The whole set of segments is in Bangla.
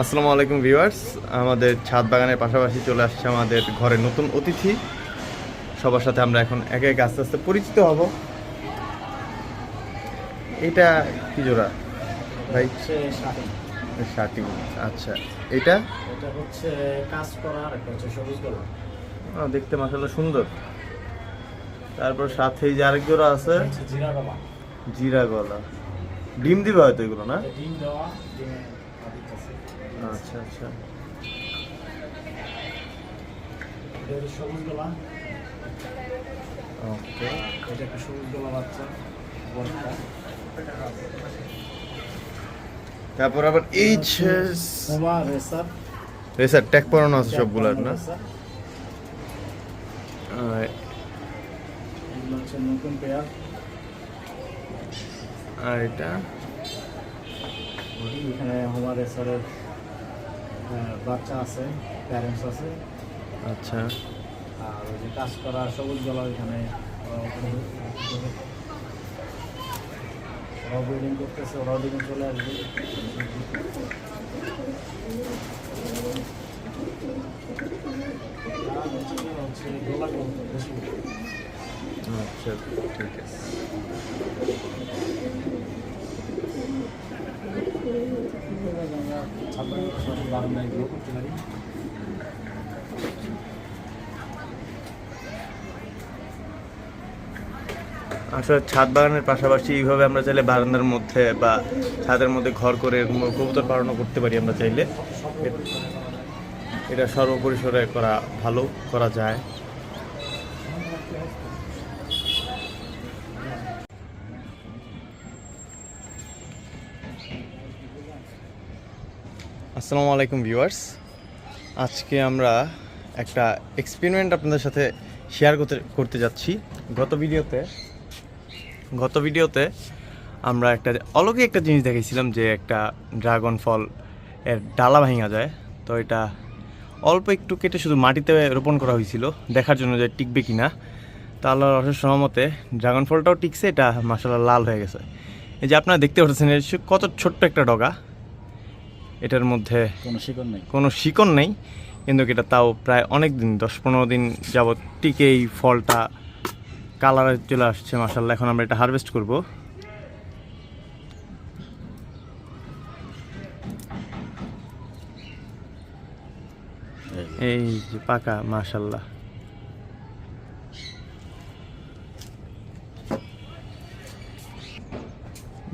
আসসালামু আলাইকুম ভিউয়ার্স। আমাদের ছাদ বাগানের পাশাপাশি চলে আসছে আমাদের ঘরে নতুন অতিথি। সবার সাথে আমরা এখন একে একে আস্তে আস্তে পরিচিত হব। এটা কি জোড়া? ভাই? শার্টিং আচ্ছা এটা? এটা হচ্ছে কাজ করা আর হচ্ছে সবুজ দেখতে মাসাল্লাহ সুন্দর। তারপর সাথে এই যে আরেক জোড়া আছে। জিরা গলা। জিরা গলা। ডিম দিবে হয়তো এগুলো না? ডিম দেওয়া আচ্ছা আচ্ছা। সবুজ গলা ওকে এটা একটা সবুজ গলা বাচ্চা বড়টা তারপর আবার এই রেসার রেসার ট্যাগ পরানো আছে সবগুলার না? নতুন পেয়ার আর এটা? এখানে হোমা রেসারের বাচ্চা আছে প্যারেন্টস আছে। আচ্ছা। আর ওই যে কাজ করা সবুজ গলা এখানে ওরাও ব্রিডিং করতেছে ওরাও ডিমে চলে আসবে। আচ্ছা ঠিক আছে। আসলে ছাদ বাগানের পাশাপাশি এইভাবে আমরা চাইলে বারান্দার মধ্যে বা ছাদের মধ্যে ঘর করে কবুতর পালনও করতে পারি আমরা চাইলে। এটা সর্বপরিসরে করা ভালো, করা যায়। আসসালামু আলাইকুম ভিউয়ার্স। আজকে আমরা একটা এক্সপেরিমেন্ট আপনাদের সাথে শেয়ার করতে করতে যাচ্ছি। গত ভিডিওতে গত ভিডিওতে আমরা একটা অলৌকিক একটা জিনিস দেখেছিলাম যে একটা ড্রাগন ফল এর ডালা ভাঙা যায়। তো এটা অল্প একটু কেটে শুধু মাটিতে রোপণ করা হয়েছিল, দেখার জন্য যে টিকবে কি না তা আল্লাহর অশেষ সহমতে ড্রাগন ফলটাও টিকছে, এটা মাসাল্লাহ লাল হয়ে গেছে। এই যে আপনারা দেখতে পাচ্ছেন কত ছোট্ট একটা ডগা। এটার মধ্যে কোনো শিকড় নেই। কোনো শিকড় নেই কিন্তু এটা তাও প্রায় অনেক দিন দশ পনেরো দিন যাবৎ টিকে এই ফলটা কালারে চলে আসছে মাসাল্লাহ এখন আমরা এটা হারভেস্ট করব। এই যে। পাকা মাশাল্লাহ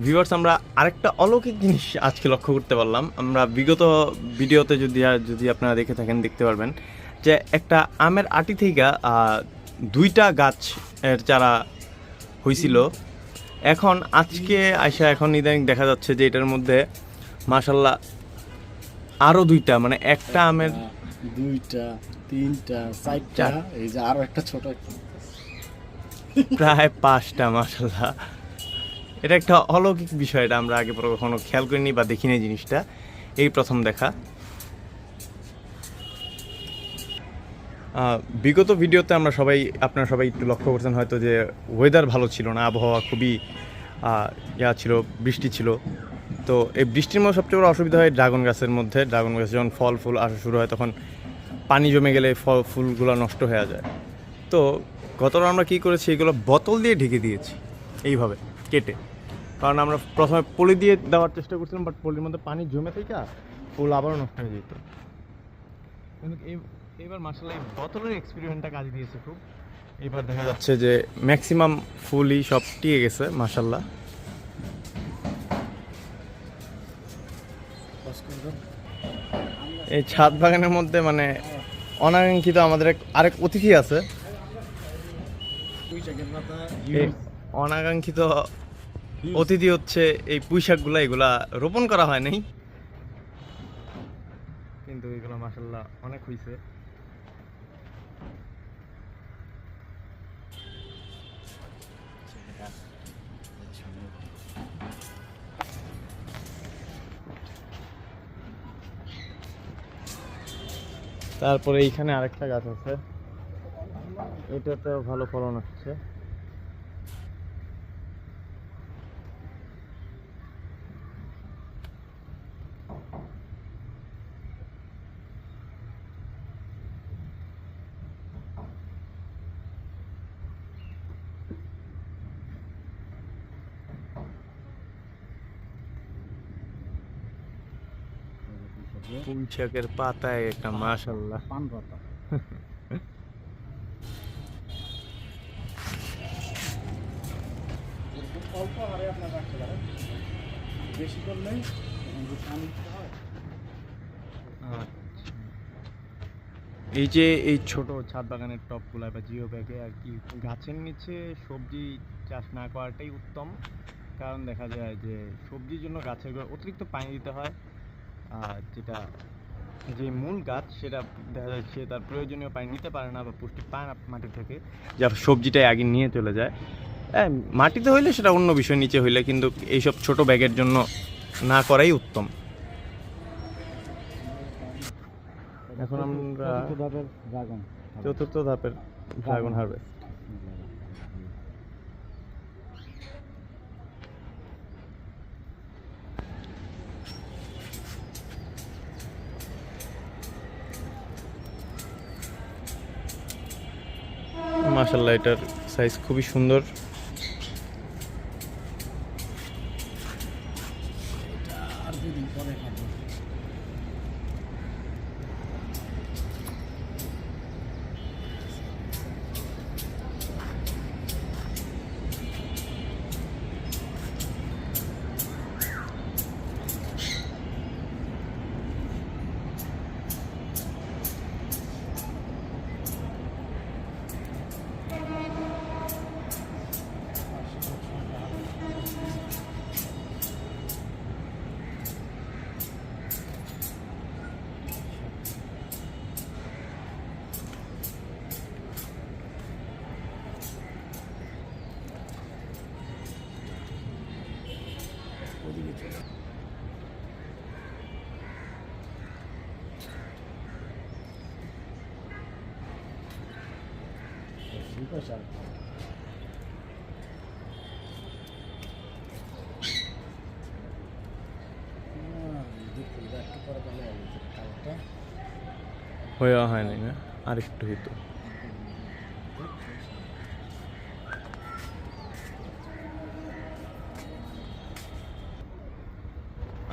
ভিউয়ার্স আমরা আরেকটা অলৌকিক জিনিস আজকে লক্ষ্য করতে পারলাম। আমরা বিগত ভিডিওতে যদি যদি আপনারা দেখে থাকেন দেখতে পারবেন যে একটা আমের আটি থেকে দুইটা গাছ এর চারা হয়েছিল এখন আজকে আইসা এখন ইদানিং দেখা যাচ্ছে যে এটার মধ্যে মাশাল্লাহ আরও দুইটা মানে একটা আমের দুইটা তিনটা চারটা চার। এই যে আরও একটা ছোট প্রায় পাঁচটা মাসাল্লাহ এটা একটা অলৌকিক বিষয়, এটা আমরা আগে পরে কখনো খেয়াল করিনি বা দেখিনি জিনিসটা। এই প্রথম দেখা। বিগত ভিডিওতে আমরা সবাই, আপনারা সবাই একটু লক্ষ্য করছেন হয়তো যে ওয়েদার ভালো ছিল না, আবহাওয়া খুবই ইয়া ছিল, বৃষ্টি ছিল। তো এই বৃষ্টির মধ্যে সবচেয়ে বড় অসুবিধা হয় ড্রাগন গাছের মধ্যে। ড্রাগন গাছে যখন ফল, ফুল আসা শুরু হয় তখন পানি জমে গেলে ফল, ফুলগুলো নষ্ট হয়ে যায়। তো গতবার আমরা কী করেছি, এগুলো বোতল দিয়ে ঢেকে দিয়েছি, এইভাবে, কেটে। কারণ আমরা প্রথমে পলি দিয়ে দেওয়ার চেষ্টা করছিলাম বাট পলির মধ্যে পানি জমে থেকে ফুল আবারও নষ্ট হয়ে যেত। কিন্তু এইবার মার্শাল্লাহ এই বোতলের এক্সপেরিমেন্টটা কাজ দিয়েছে খুব। এবার দেখা যাচ্ছে যে ম্যাক্সিমাম ফুলই সব টিকে গেছে মার্শাল্লাহ এই ছাদ বাগানের মধ্যে মানে অনাকাঙ্ক্ষিত আমাদের এক আরেক অতিথি আছে। এই অনাকাঙ্ক্ষিত অতিথি হচ্ছে এই পুঁইশাকগুলো, এগুলা রোপণ করা হয় নাই। কিন্তু এগুলো মাসাল্লাহ অনেক হয়েছে তারপরে এইখানে আরেকটা গাছ আছে। এটাতেও ভালো ফলন আসছে। আসবে পাতায় একটা মাশাল্লাহ পান পাতা। অল্প হারে আপনার রাখতে পারেন। বেশি করলে পানি হয়। এই যে এই ছোট ছাদ বাগানের টপগুলা বা জিও ব্যাগে আর কি গাছের নিচে সবজি চাষ না করাটাই উত্তম। কারণ দেখা যায় যে সবজির জন্য গাছের অতিরিক্ত পানি দিতে হয়। যেটা যে মূল গাছ সেটা দেখা সে তার প্রয়োজনীয় পানি নিতে পারে না বা পুষ্টি পায় না মাটি থেকে যা সবজিটাই আগে নিয়ে চলে যায়। হ্যাঁ মাটিতে হইলে সেটা অন্য বিষয় নিচে হইলে কিন্তু এইসব ছোট ব্যাগের জন্য না করাই উত্তম। এখন আমরা চতুর্থ ধাপের ড্রাগন চতুর্থ ধাপের ড্রাগন হারভেস্ট মাশাল্লাহ এটার সাইজ খুবই সুন্দর। বিকাশ আর একটু পরে তাহলে কালারটা হয়ে হয়নি না আর একটু হইতো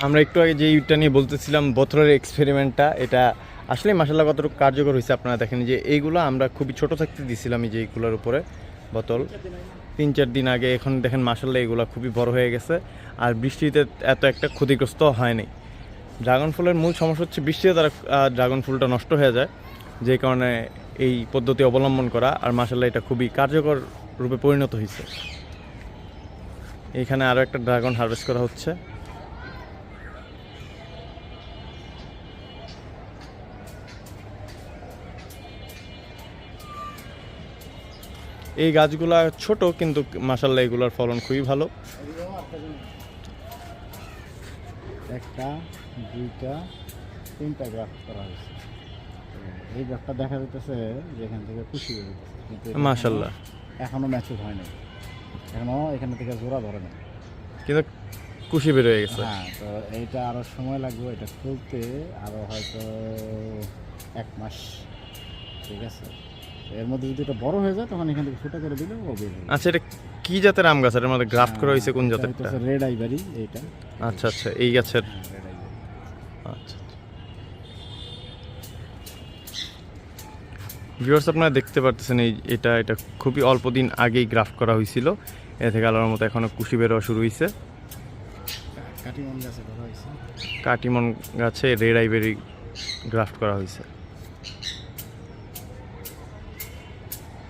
আমরা একটু আগে যে ইউটা নিয়ে বলতেছিলাম বছরের এক্সপেরিমেন্টটা এটা আসলে মাসাল্লাহ কতটুকু কার্যকর হয়েছে আপনারা দেখেন। যে এইগুলো আমরা খুবই ছোট থাকতে দিছিলাম এই যে এইগুলোর উপরে বোতল। তিন চার দিন আগে এখন দেখেন মাসাল্লাহ এগুলো খুবই বড় হয়ে গেছে। আর বৃষ্টিতে এত একটা ক্ষতিগ্রস্ত হয়নি ড্রাগন ফুলের মূল সমস্যা হচ্ছে বৃষ্টিতে তারা ড্রাগন ফুলটা নষ্ট হয়ে যায়, যে কারণে এই পদ্ধতি অবলম্বন করা আর মাসাল্লাহ এটা খুবই কার্যকর রূপে পরিণত হয়েছে। এখানে আরও একটা ড্রাগন হারভেস্ট করা হচ্ছে। এই গাছগুলা ছোট কিন্তু মাসাল্লাহ এগুলোর ফলন খুবই ভালো। একটা দুইটা তিনটা গ্রাফ করা হয়েছে। এই গ্রাফটা দেখা যাইতেছে যে এখান থেকে খুশি হয়ে যেতেছে এটা এখনো- ম্যাচুর হয় নাই। এখনও এখান থেকে জোড়া ধরে না কিন্তু কুশি বের হয়ে গেছে। হ্যাঁ তো এইটা আরও সময় লাগবে এটা খুলতে আরও হয়তো এক মাস ঠিক আছে? এর মধ্যে যদি এটা বড় হয়ে যায় তখন এখান থেকে ফুটা করে দিলে ও বের আচ্ছা এটা কি জাতের আম গাছ? এর মধ্যে গ্রাফট করা হয়েছে কোন জাতেরটা? রেড আইভারি এইটা। আচ্ছা আচ্ছা এই গাছের? হ্যাঁ আচ্ছা ভিউয়ার্স আপনারা দেখতে পারতেছেন এই এটা এটা খুবই অল্প দিন আগেই গ্রাফট করা হয়েছিল। এ থেকে আলোর মতো এখনও কুশি বেরোয়া শুরু হয়েছে কাটিমন গাছে হয়েছে। কাটিমন গাছে রেড আইবেরি গ্রাফট করা হয়েছে।